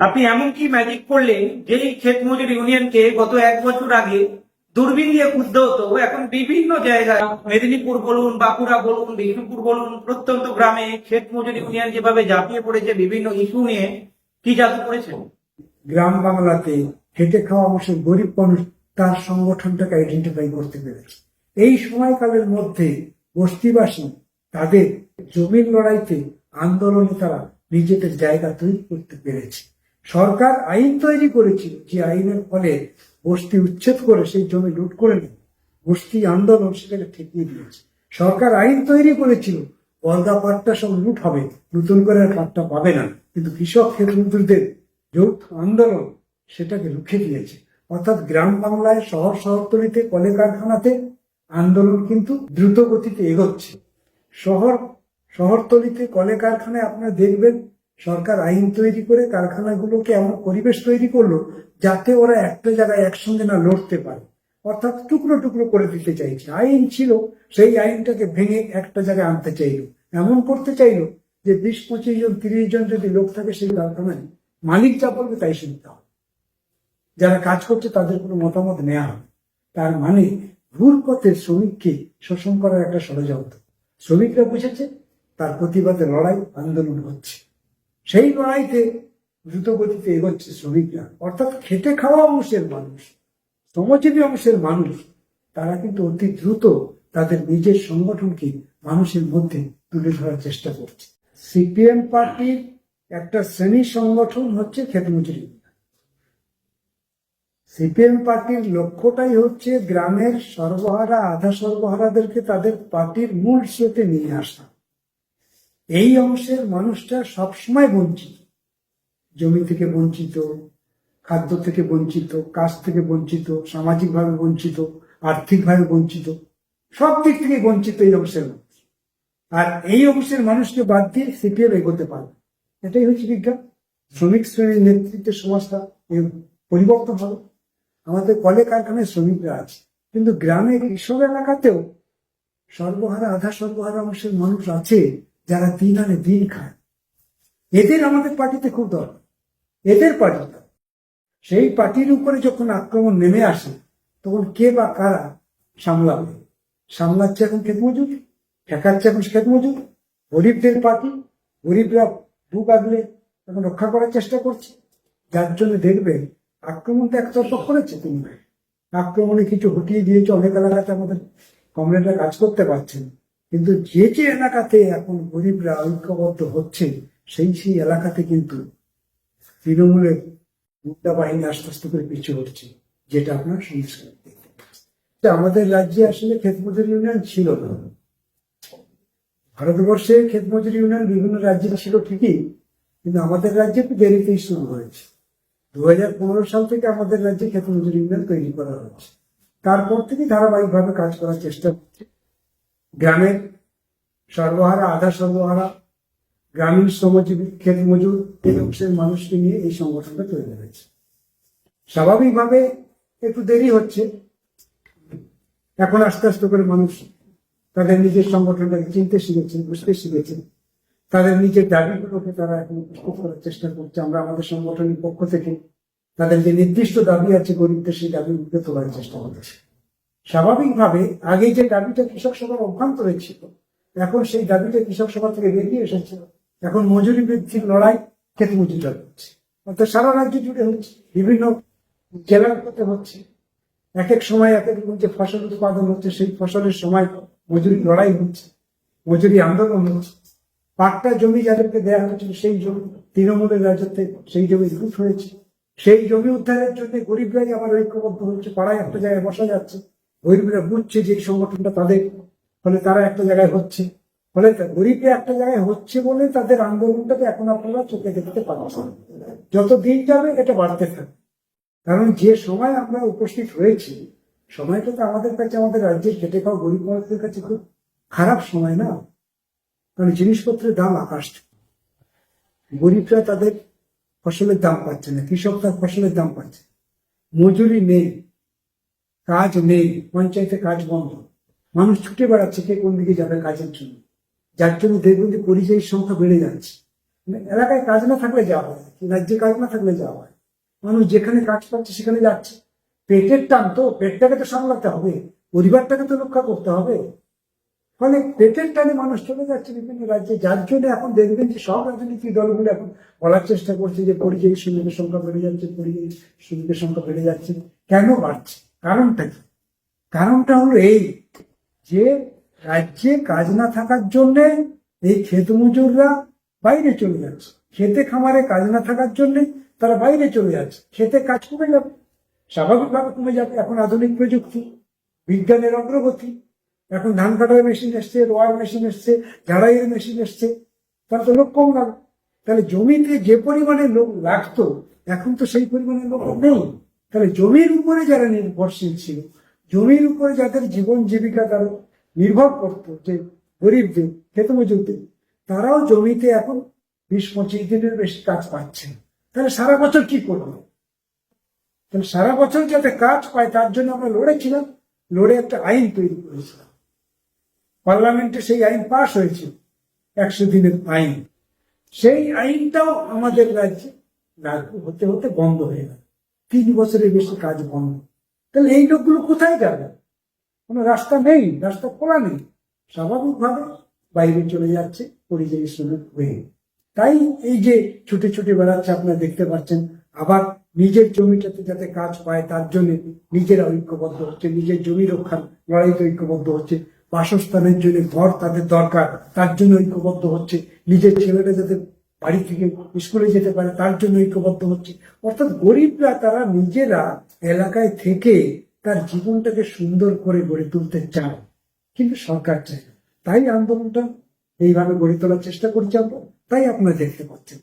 আপনি এমন কি ম্যাজিক করলেন যেই ক্ষেত মজুর ইউনিয়নকে গত এক বছর আগে দূরবীন দিয়ে খুঁজতে হতো। এখন বিভিন্ন জায়গায় মেদিনীপুর বলুন, বাঁকুড়া বলুন, বিষ্ণুপুর বলুন, প্রত্যন্ত গ্রামে ক্ষেত মজুর ইউনিয়ন যেভাবে ঝাঁপিয়ে পড়েছে, বিভিন্ন ইস্যু নিয়ে কি জাদু করেছে? গ্রাম বাংলাতে খেটে খাওয়া মানুষের গরিব মানুষ তার সংগঠনটাকে আইডেন্টিফাই করতে পেরেছে। এই সময়কালের মধ্যে বস্তিবাসী তাদের জমির লড়াইতে আন্দোলনে তারা নিজেদের জায়গা তৈরি করতে পেরেছে। সরকার আইন তৈরি করেছিল, যে আইনের ফলে বস্তি উচ্ছেদ করে সেই জমি লুট করে নেয় বস্তি আন্দোলন সেটাকে ঠেকিয়ে দিয়েছে। সরকার আইন তৈরি করেছিল বলদা পাট্টা সব লুট হবে, নতুন করে পাট্টা পাবে না। কিন্তু কৃষক ক্ষেত মজুরদের যৌথ আন্দোলন সেটাকে রুখে দিয়েছে। অর্থাৎ গ্রাম বাংলায় শহর শহরতলিতে কলে কারখানাতে আন্দোলন কিন্তু দ্রুত গতিতে এগোচ্ছে। শহর, শহরতলিতে কলে কারখানায় আপনারা দেখবেন সরকার আইন তৈরি করে কারখানাগুলোকে এমন পরিবেশ তৈরি করল যাতে ওরা একটা জায়গায় একসঙ্গে না লড়তে পারে। অর্থাৎ টুকরো টুকরো করে দিতে চাইছে। আইন ছিল, সেই আইনটাকে ভেঙে একটা জায়গায় আনতে চাইলো। এমন করতে চাইলো যে বিশ, পঁচিশ জন, তিরিশ জন যদি লোক থাকে সেই কারখানায়, মালিক যা বলবে তাই শুনতে হবে। যারা কাজ করছে তাদের কোনো মতামত নেওয়া হবে। তার মানে ভুল পথে শ্রমিককে শোষণ করার একটা ষড়যন্ত্র। শ্রমিকরা বুঝেছে, তার প্রতিবাদে লড়াই, আন্দোলন হচ্ছে। সেই লড়াইতে দ্রুত গতিতে এগোচ্ছে শ্রমিকরা। অর্থাৎ খেটে খাওয়া অংশের মানুষ, শ্রমজীবী অংশের মানুষ, তারা কিন্তু অতি দ্রুত তাদের নিজের সংগঠনকে মানুষের মধ্যে তুলে ধরার চেষ্টা করছে। সিপিএম পার্টির একটা শ্রেণি সংগঠন হচ্ছে ক্ষেত মজুরি সিপিএম পার্টির লক্ষ্যটাই হচ্ছে গ্রামের সর্বহারা, আধা সর্বহারাদেরকে তাদের পার্টির মূল স্রোতে নিয়ে আসা। এই অংশের মানুষটা সবসময় বঞ্চিত। জমি থেকে বঞ্চিত, খাদ্য থেকে বঞ্চিত, কাজ থেকে বঞ্চিত, সামাজিকভাবে বঞ্চিত, আর্থিকভাবে বঞ্চিত, সব দিক থেকে বঞ্চিত এই অংশের মানুষ। আর এই অংশের মানুষকে বাদ দিয়ে সিপিএম এগোতে পারে। এটাই হচ্ছে বিজ্ঞান। শ্রমিক শ্রেণির নেতৃত্বে সমাজটা পরিবর্তন হবে। আমাদের কলে কারখানায় শ্রমিকরা আছে, কিন্তু গ্রামে কৃষক এলাকাতেও সর্বহারা, আধা সর্বহারা অংশের মানুষ আছে যারা দিন আনে দিন খায়। এদের আমাদের পার্টিতে খুব দরকার এদের পার্টিটা সেই পার্টির উপরে যখন আক্রমণ নেমে আসে, তখন কে বা কারা সামলাবে? সামলাচ্ছে এখন খেত মজুর ঠেকাচ্ছে এখন খেত মজুর গরিবদের পার্টি? গরিবরা বুক আগলে এখন রক্ষা করার চেষ্টা করছে। যার জন্য দেখবেন, আক্রমণ তো একতরফা করেছে তুমি আক্রমণে কিছু হটিয়ে দিয়েছে অনেক এলাকাতে আমাদের কমরেডরা কাজ করতে পারছেন। কিন্তু যে যে এলাকাতে এখন গরিবরা ঐক্যবদ্ধ হচ্ছে, সেই সেই এলাকাতে কিন্তু তৃণমূলের মুদ্রা বাহিনী আস্তে আস্তে করে পিছু হচ্ছে, যেটা আপনার সংস্কার আমাদের রাজ্যে আসলে ক্ষেত মজুরি ইউনিয়ন ছিল না। ভারতবর্ষে ক্ষেত মজুরি ইউনিয়ন বিভিন্ন রাজ্যে ছিল ঠিকই, কিন্তু আমাদের রাজ্যে একটু দেরিতেই শুরু হয়েছে। দু হাজার পনেরো সাল থেকে আমাদের রাজ্যে ক্ষেত মজুরি ইউনিয়ন তৈরি করা হয়েছে তারপর থেকে ধারাবাহিকভাবে কাজ করার চেষ্টা করছে গ্রামের সর্বহারা, আধা সর্বহারা গ্রামীণ শ্রমজীবী ক্ষেত মজুর এই অংশের মানুষকে নিয়ে এই সংগঠনটা তৈরি হয়েছে। স্বাভাবিকভাবে একটু দেরি হচ্ছে। এখন আস্তে আস্তে করে মানুষ তাদের নিজের সংগঠনটাকে চিনতে শিখেছেন বুঝতে শিখেছেন তাদের নিজের দাবিগুলোকে তারা এখন উপস্থিত করার চেষ্টা করছে। আমরা আমাদের সংগঠনের পক্ষ থেকে তাদের যে নির্দিষ্ট দাবি আছে গরিবদের, সেই দাবিগুলোকে তোলার চেষ্টা করছে। স্বাভাবিকভাবে আগে যে দাবিটা কৃষক সভার অভ্যন্তরে ছিল, এখন সেই দাবিটা কৃষক সভা থেকে বেরিয়ে এসেছিল এখন মজুরি বৃদ্ধির লড়াই ক্ষেত মজুরিরা করছে অর্থাৎ সারা রাজ্য জুড়ে হচ্ছে, বিভিন্ন জেলার হতে হচ্ছে। এক এক সময় এক এক যে ফসল উৎপাদন হচ্ছে, সেই ফসলের সময় মজুরি লড়াই হচ্ছে, মজুরি আন্দোলন হচ্ছে। পাট্টা জমি যাদেরকে দেওয়া হয়েছিল, সেই জমি তৃণমূলের রাজত্বে সেই জমি লুট হয়েছে। সেই জমি উদ্ধারের জন্য গরিবরাই আবার ঐক্যবদ্ধ হচ্ছে পাড়ায় একটা জায়গায় বসা যাচ্ছে। গরিবরা বুঝছে যে সংগঠনটা তাদের, ফলে তারা একটা জায়গায় হচ্ছে। ফলে গরিবরা একটা জায়গায় হচ্ছে বলে তাদের আন্দোলনটাকে এখন আপনারা চোখে দেখতে পাচ্ছেন। যত দিন যাবে এটা বাড়তে থাকবে। কারণ যে সময় আমরা উপস্থিত হয়েছি, সময়টা তো আমাদের কাছে, আমাদের রাজ্যের খেটে খাওয়া গরিব মানুষদের কাছে খুব খারাপ সময় না? কারণ জিনিসপত্রের দাম আকাশ। গরিবরা তাদের ফসলের দাম পাচ্ছে না কৃষক তার ফসলের দাম পাচ্ছে মজুরি নেই। কাজ নেই পঞ্চায়েতে কাজ বন্ধ। মানুষ ছুটে বেড়াচ্ছে কে কোন দিকে যাবে কাজের জন্য। যার জন্য দেখবেন যে পরিযায়ীর সংখ্যা বেড়ে যাচ্ছে। মানে এলাকায় কাজ না থাকলে যাওয়া হয় রাজ্যে কাজ না থাকলে যাওয়া হয়। মানুষ যেখানে কাজ পাচ্ছে সেখানে যাচ্ছে। পেটের টান তো, পেটটাকে তো সামলাতে হবে, পরিবারটাকে তো রক্ষা করতে হবে। ফলে পেটের টানে মানুষ চলে যাচ্ছে বিভিন্ন রাজ্যে, যার জন্য এখন দেখবেন যে সব রাজনৈতিক দলগুলো এখন বলার চেষ্টা করছে যে পরিযায়ী শ্রমিকের সংখ্যা বেড়ে যাচ্ছে, পরিযায়ী শ্রমিকের সংখ্যা বেড়ে যাচ্ছে। কেন বাড়ছে? কারণটা কি? কারণটা হলো এই যে রাজ্যে কাজ না থাকার জন্য এই ক্ষেত মজুররা বাইরে চলে যাচ্ছে। খেতে খামারে কাজ না থাকার জন্য তারা বাইরে চলে যাচ্ছে। খেতে কাজ কমে যাবে স্বাভাবিকভাবে কমে যাবে। এখন আধুনিক প্রযুক্তি, বিজ্ঞানের অগ্রগতি। এখন ধান কাটার মেশিন এসছে, রোয়ার মেশিন এসছে, ঝাড়াইয়ের মেশিন এসছে। তাহলে তো লোক কম লাগবে তাহলে জমিতে যে পরিমাণে লোক লাগতো, এখন তো সেই পরিমাণে লোক নেই। তাহলে জমির উপরে যারা নির্ভরশীল ছিল, জমির উপরে যাদের জীবন জীবিকা তারা নির্ভর করতো, যে গরিবদের খেতে মজুরদের তারাও জমিতে এখন বিশ পঁচিশ দিনের বেশি কাজ পাচ্ছে তাহলে সারা বছর কি করবে? তাহলে সারা বছর যাতে কাজ পায়, তার জন্য আমরা লড়েছিলাম লড়ে একটা আইন তৈরি করেছিলাম। পার্লামেন্টে সেই আইন পাশ হয়েছে, একশো দিনের আইন। সেই আইনটাও আমাদের রাজ্যে লাগু হতে হতে বন্ধ হয়ে গেল। তিন বছরের বেশি কাজ বন্ধ। তাহলে এই লোকগুলো কোথায় যাবে? কোনো রাস্তা নেই, রাস্তা খোলা নেই। স্বাভাবিকভাবে বাইরে চলে যাচ্ছে, পরিযায়ী শ্রমিক হয়ে। তাই এই যে ছুটে ছুটে বেড়াচ্ছে, আপনারা দেখতে পাচ্ছেন, আবার নিজের জমিটাতে যাতে কাজ পায়, তার জন্য নিজেরা ঐক্যবদ্ধ হচ্ছে, নিজের জমি রক্ষার লড়াইতে ঐক্যবদ্ধ হচ্ছে, বাসস্থানের জন্য ঘর তাদের দরকার, তার জন্য ঐক্যবদ্ধ হচ্ছে, নিজের ছেলেটা যাতে বাড়ি থেকে স্কুলে যেতে পারে, তার জন্য ঐক্যবদ্ধ হচ্ছে। অর্থাৎ গরিবরা তারা নিজেরা এলাকায় থেকে তার জীবনটাকে সুন্দর করে গড়ে তুলতে চায়। কিন্তু সরকার চায় তাই আন্দোলনটা এইভাবে গড়ে তোলার চেষ্টা করছি আমরা, তাই আপনারা দেখতে পাচ্ছেন।